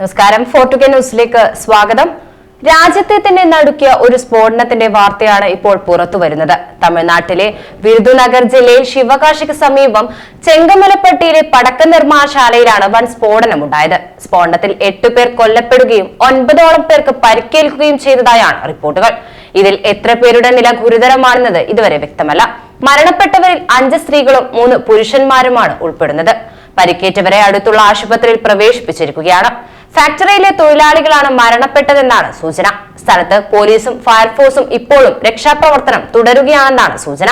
നമസ്കാരം. ഫോർട്ടുഗൽ ന്യൂസിലേക്ക് സ്വാഗതം. രാജ്യത്തെ തന്നെ നടുക്കിയ ഒരു സ്ഫോടനത്തിന്റെ വാർത്തയാണ് ഇപ്പോൾ പുറത്തു വരുന്നത്. തമിഴ്നാട്ടിലെ വിരുദുനഗർ ജില്ലയിൽ ശിവകാശിക്ക് സമീപം ചെങ്കമലപ്പട്ടിയിലെ പടക്ക നിർമ്മാണശാലയിലാണ് വൻ സ്ഫോടനം സ്ഫോടനമുണ്ടായത്. സ്ഫോടനത്തിൽ എട്ടു പേർ കൊല്ലപ്പെടുകയും ഒൻപതോളം പേർക്ക് പരിക്കേൽക്കുകയും ചെയ്തതായാണ് റിപ്പോർട്ടുകൾ. ഇതിൽ എത്ര പേരുടെ നില ഗുരുതരമാണെന്നത് ഇതുവരെ വ്യക്തമല്ല. മരണപ്പെട്ടവരിൽ അഞ്ച് സ്ത്രീകളും മൂന്ന് പുരുഷന്മാരുമാണ് ഉൾപ്പെടുന്നത്. പരിക്കേറ്റവരെ അടുത്തുള്ള ആശുപത്രിയിൽ പ്രവേശിപ്പിച്ചിരിക്കുകയാണ്. ഫാക്ടറിയിലെ തൊഴിലാളികളാണ് മരണപ്പെട്ടതെന്നാണ് സൂചന. സ്ഥലത്ത് പോലീസും ഫയർഫോഴ്സും ഇപ്പോഴും രക്ഷാപ്രവർത്തനം തുടരുകയാണെന്നാണ് സൂചന.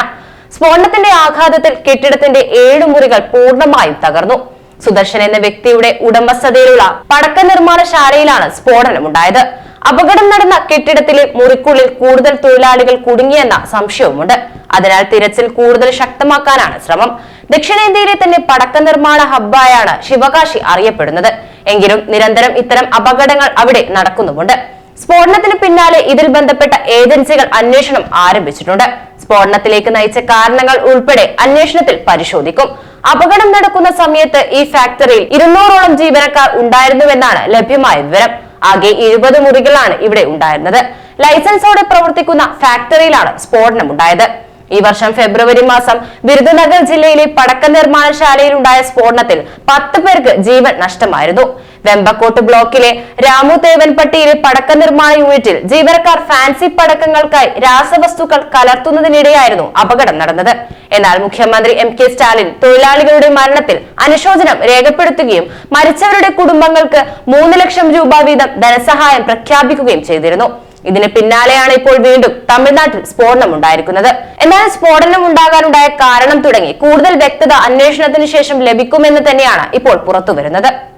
സ്ഫോടനത്തിന്റെ ആഘാതത്തിൽ കെട്ടിടത്തിന്റെ ഏഴ് മുറികൾ പൂർണമായും തകർന്നു. സുദർശൻ എന്ന വ്യക്തിയുടെ ഉടമസ്ഥതയിലുള്ള പടക്ക നിർമ്മാണശാലയിലാണ് സ്ഫോടനം സ്ഫോടനമുണ്ടായത്. അപകടം നടന്ന കെട്ടിടത്തിലെ മുറിക്കുള്ളിൽ കൂടുതൽ തൊഴിലാളികൾ കുടുങ്ങിയെന്ന സംശയവുമുണ്ട്. അതിനാൽ തിരച്ചിൽ കൂടുതൽ ശക്തമാക്കാനാണ് ശ്രമം. ദക്ഷിണേന്ത്യയിലെ തന്നെ പടക്ക നിർമ്മാണ ഹബ്ബായാണ് ശിവകാശി അറിയപ്പെടുന്നത്. എങ്കിലും നിരന്തരം ഇത്തരം അപകടങ്ങൾ അവിടെ നടക്കുന്നുമുണ്ട്. സ്ഫോടനത്തിന് പിന്നാലെ ഇതിൽ ബന്ധപ്പെട്ട ഏജൻസികൾ അന്വേഷണം ആരംഭിച്ചിട്ടുണ്ട്. സ്ഫോടനത്തിലേക്ക് നയിച്ച കാരണങ്ങൾ ഉൾപ്പെടെ അന്വേഷണത്തിൽ പരിശോധിക്കും. അപകടം നടക്കുന്ന സമയത്ത് ഈ ഫാക്ടറിയിൽ ഇരുന്നൂറോളം ജീവനക്കാർ ഉണ്ടായിരുന്നുവെന്നാണ് ലഭ്യമായ വിവരം. ആകെ ഇരുപത് മുറികളാണ് ഇവിടെ ഉണ്ടായിരുന്നത്. ലൈസൻസോടെ പ്രവർത്തിക്കുന്ന ഫാക്ടറിയിലാണ് സ്ഫോടനമുണ്ടായത്. ഈ വർഷം ഫെബ്രുവരി മാസം വിരുദനഗർ ജില്ലയിലെ പടക്ക നിർമ്മാണശാലയിലുണ്ടായ സ്ഫോടനത്തിൽ പത്ത് പേർക്ക് ജീവൻ നഷ്ടമായിരുന്നു. വെമ്പക്കോട്ട് ബ്ലോക്കിലെ രാമു തേവൻപട്ടിയിലെ പടക്ക നിർമ്മാണ യൂണിറ്റിൽ ജീവനക്കാർ ഫാൻസി പടക്കങ്ങൾക്കായി രാസവസ്തുക്കൾ കലർത്തുന്നതിനിടെയായിരുന്നു അപകടം നടന്നത്. എന്നാൽ മുഖ്യമന്ത്രി എം കെ സ്റ്റാലിൻ തൊഴിലാളികളുടെ മരണത്തിൽ അനുശോചനം രേഖപ്പെടുത്തുകയും മരിച്ചവരുടെ കുടുംബങ്ങൾക്ക് മൂന്ന് ലക്ഷം രൂപ വീതം ധനസഹായം പ്രഖ്യാപിക്കുകയും ചെയ്തിരുന്നു. ഇതിന് പിന്നാലെയാണ് ഇപ്പോൾ വീണ്ടും തമിഴ്നാട്ടിൽ സ്ഫോടനം ഉണ്ടായിരിക്കുന്നത്. എന്നാൽ സ്ഫോടനം ഉണ്ടാകാനുണ്ടായ കാരണം തുടങ്ങി. കൂടുതൽ വ്യക്തത അന്വേഷണത്തിന് ശേഷം ലഭിക്കുമെന്ന് തന്നെയാണ് ഇപ്പോൾ പുറത്തുവരുന്നത്.